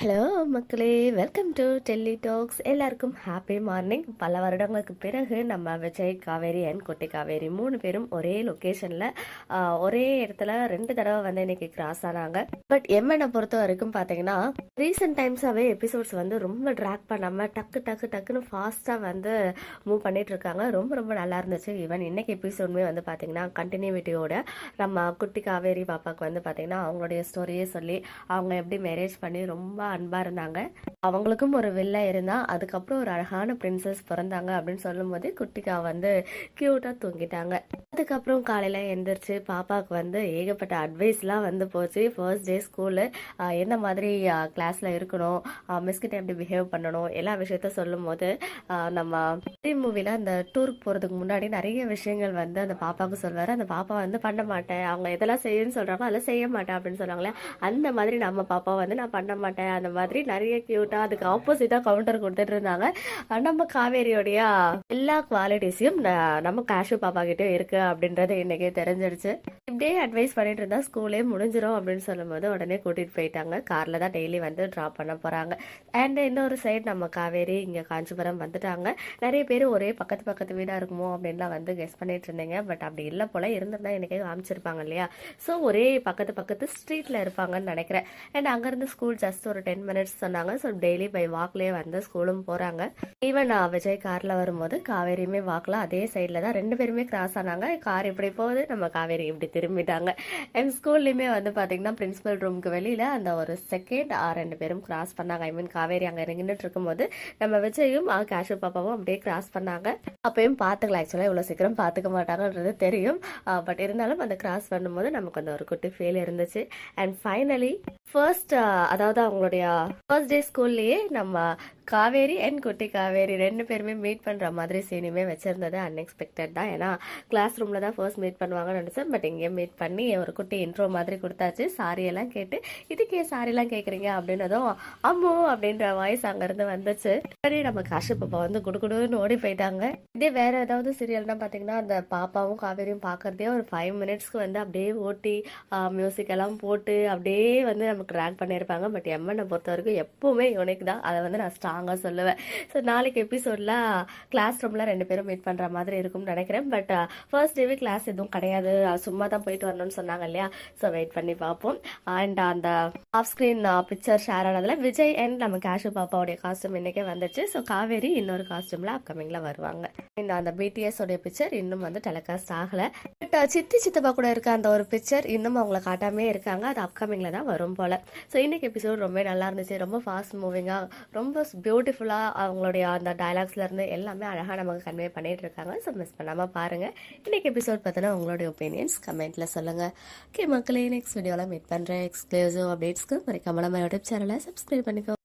Hello மக்களே. Welcome to Delhi talks எல்லாருக்கும் happy morning பல வருடங்களுக்கு பிறகு நம்ம விஜய் காவேரி அண்ட் குட்டி காவேரி மூணு பேரும் ஒரே லொக்கேஷனில் ஒரே இடத்துல ரெண்டு தடவை வந்து இன்னைக்கு கிராஸ் ஆனாங்க. பட் எம்எனை பொறுத்த வரைக்கும் பார்த்தீங்கன்னா ரீசெண்ட் டைம்ஸாகவே எபிசோட்ஸ் வந்து ரொம்ப ட்ராக் பண்ணாமல் டக்கு டக்கு டக்குன்னு ஃபாஸ்ட்டாக வந்து மூவ் பண்ணிட்டு இருக்காங்க. ரொம்ப ரொம்ப நல்லா இருந்துச்சு. ஈவன் இன்னைக்கு எபிசோடுமே வந்து பார்த்தீங்கன்னா கண்டினியூவிட்டியோட நம்ம குட்டி காவேரி பாப்பாவுக்கு வந்து பார்த்தீங்கன்னா அவங்களுடைய ஸ்டோரியே சொல்லி அவங்க எப்படி மேரேஜ் பண்ணி ரொம்ப அன்பாக இருந்தாங்க. அவங்களுக்கும் ஒரு வெள்ளை இருந்தா அதுக்கப்புறம் ஒரு அழகான பிரின்சஸ் பிறந்தாங்க அப்படின்னு சொல்லும்போது குட்டிக்கா வந்து க்யூட்டாக தூங்கிட்டாங்க. அதுக்கப்புறம் காலையில் எழுந்திரிச்சு பாப்பாவுக்கு வந்து ஏகப்பட்ட அட்வைஸ்லாம் வந்து போச்சு. ஃபர்ஸ்ட் டே ஸ்கூலு எந்த மாதிரி கிளாஸில் இருக்கணும் மிஸ்கிட்ட எப்படி பிஹேவ் பண்ணணும் எல்லா விஷயத்த சொல்லும் போது நம்ம மூவியில் அந்த டூருக்கு போகிறதுக்கு முன்னாடி நிறைய விஷயங்கள் வந்து அந்த பாப்பாவுக்கு சொல்வார் அந்த பாப்பா வந்து பண்ண மாட்டேன். அவங்க எதெல்லாம் செய்யணும்னு சொல்கிறாங்களோ அதெல்லாம் செய்ய மாட்டேன் அப்படின்னு சொல்லுவாங்களே அந்த மாதிரி நம்ம பாப்பா வந்து நான் பண்ண மாட்டேன். அந்த மாதிரி நிறைய க்யூட்டாக அதுக்கு ஆப்போசிட்டாக கவுண்டர் கொடுத்துட்டு இருந்தாங்க. நம்ம காவேரியோடைய எல்லா குவாலிட்டிஸையும் நம்ம காஷு பாப்பா கிட்டேயும் இருக்குது அப்படின்றது இன்னைக்கே தெரிஞ்சிடுச்சு. இப்படியே அட்வைஸ் பண்ணிட்டு இருந்தா ஸ்கூலே முடிஞ்சிடும் அப்படின்னு சொல்லும்போது உடனே கூட்டிட்டு போயிட்டாங்க. காரில் தான் டெய்லி வந்து ட்ராப் பண்ண போறாங்க. அண்ட் இன்னொரு சைடு நம்ம காவேரி இங்க காஞ்சிபுரம் வந்துட்டாங்க. நிறைய பேர் ஒரே பக்கத்து பக்கத்து வீடா இருக்குமோ அப்படின்லாம் வந்து கெஸ் பண்ணிட்டு இருந்தீங்க. பட் அப்படி இல்லை போல இருந்திருந்தா எனக்கே காமிச்சிருப்பாங்க இல்லையா? ஸோ ஒரே பக்கத்து பக்கத்து ஸ்ட்ரீட்ல இருப்பாங்கன்னு நினைக்கிறேன். அண்ட் அங்கேருந்து ஸ்கூல் ஜஸ்ட் ஒரு டென் மினிட்ஸ் சொன்னாங்க. ஸோ டெய்லி பை வாக்லேயே வந்து ஸ்கூலும் போகிறாங்க ஈவன் விஜய் காரில் வரும்போது காவேரியுமே வாக்கில் அதே சைடில் தான் ரெண்டு பேருமே கிராஸ் ஆனாங்க. கார் இப்படி போகுது. நம்ம காவேரி இப்படி திரும்பிட்டாங்க. என் ஸ்கூல்லையுமே வந்து பார்த்தீங்கன்னா பிரின்சிபல் ரூமுக்கு வெளியில் அந்த ஒரு செகண்ட் ரெண்டு பேரும் கிராஸ் பண்ணாங்க. ஐ மீன் காவேரி அங்கே இறங்கிட்டு இருக்கும்போது நம்ம விஜயும் கேஷு பாப்பாவும் அப்படியே கிராஸ் பண்ணாங்க. அப்பயும் பார்த்துக்கலாம் ஆக்சுவலாக இவ்வளோ சீக்கிரம் பார்த்துக்க மாட்டாங்கன்றது தெரியும். பட் இருந்தாலும் அந்த கிராஸ் பண்ணும்போது நமக்கு அந்த ஒரு குட்டி ஃபீல் இருந்துச்சு. அண்ட் ஃபைனலி ஃபர்ஸ்ட் uh, அதாவது அவங்களுடைய ஃபர்ஸ்ட் டே ஸ்கூல்லேயே நம்ம காவேரி அண்ட் குட்டி காவேரி ரெண்டு பேருமே மீட் பண்ணுற மாதிரி சீனுமே வச்சிருந்தது அன்எக்ஸ்பெக்டட் தான். ஏன்னா கிளாஸ் ரூமில் தான் ஃபர்ஸ்ட் மீட் பண்ணுவாங்கன்னு நினச்சேன். பட் இங்கே மீட் பண்ணி ஒரு குட்டி இன்ட்ரோ மாதிரி கொடுத்தாச்சு. சாரி எல்லாம் கேட்டு இதுக்கே சாரிலாம் கேட்குறீங்க அப்படின்னதும் அம்மோ! அப்படின்ற வாய்ஸ் அங்கேருந்து வந்துச்சு. சரி நம்ம காஷு பாப்பா வந்து குடுக்குடுன்னு ஓடி போயிட்டாங்க. இதே வேற ஏதாவது சீரியல்னா பார்த்தீங்கன்னா அந்த பாப்பாவும் காவேரியும் பார்க்குறதே ஒரு ஃபைவ் மினிட்ஸ்க்கு வந்து அப்படியே ஓட்டி மியூசிக் எல்லாம் போட்டு அப்படியே வந்து நமக்கு ட்ராக் பண்ணியிருப்பாங்க. பட் எம்மனை பொறுத்த வரைக்கும் எப்பவுமே யுனிக் தான். அதை வந்து நான் ஸ்ட்ராங்காக சொல்லுவேன். ஸோ நாளைக்கு எபிசோடில் கிளாஸ் ரூமில் ரெண்டு பேரும் மீட் பண்ணுற மாதிரி இருக்கும்னு நினைக்கிறேன். பட் ஃபர்ஸ்ட் டேவே கிளாஸ் எதுவும் கிடையாது. Uh, சும்மா தான் போயிட்டு வரணும்னு சொன்னாங்க இல்லையா? ஸோ வெயிட் பண்ணி பார்ப்போம். அண்ட் uh, அந்த ஆஃப் ஸ்க்ரீன் பிக்சர் ஷேர் ஆனதில் விஜய் அண்ட் நம்ம கேஷு பாப்பாவுடைய காஸ்டியூம் இன்றைக்கே வந்துச்சு. ஸோ காவேரி இன்னொரு காஸ்டியூமில் அப்கமிங்கில் வருவாங்க. இந்த அந்த பிடிஎஸ் உடைய பிக்சர் இன்னும் வந்து டெலிகாஸ்ட் ஆகலை. பட் சித்தி சித்தப்பா கூட இருக்க அந்த ஒரு பிக்சர் இன்னும் அவங்கள காட்டாமே இருக்காங்க. அது அப்கமிங்கில் தான் வரும் போல் ஸோ இன்னைக்கு எபிசோட் ரொம்ப நல்லா இருந்துச்சு. ரொம்ப ஃபாஸ்ட் மூவிங்காக ரொம்ப பியூட்டிஃபுல்லாக அவங்களுடைய அந்த டைலாக்ஸ்லேருந்து எல்லாமே அழகாக நமக்கு கன்வே பண்ணிகிட்டு இருக்காங்க. ஸோ மிஸ் பண்ணாமல் பாருங்கள் இன்னைக்கு எபிசோட் பார்த்தோன்னா உங்களுடைய ஒப்பீனியன்ஸ் கமெண்ட்டில் சொல்லுங்கள் ஓகே மக்களே நெக்ஸ்ட் வீடியோவில் மீட் பண்ணுறேன் எக்ஸ்க்ளூசிவ் அப்டேட்ஸ்க்கு மறக்காம நம்ம யூடியூப் சேனலை சப்ஸ்கிரைப் பண்ணிக்கோ.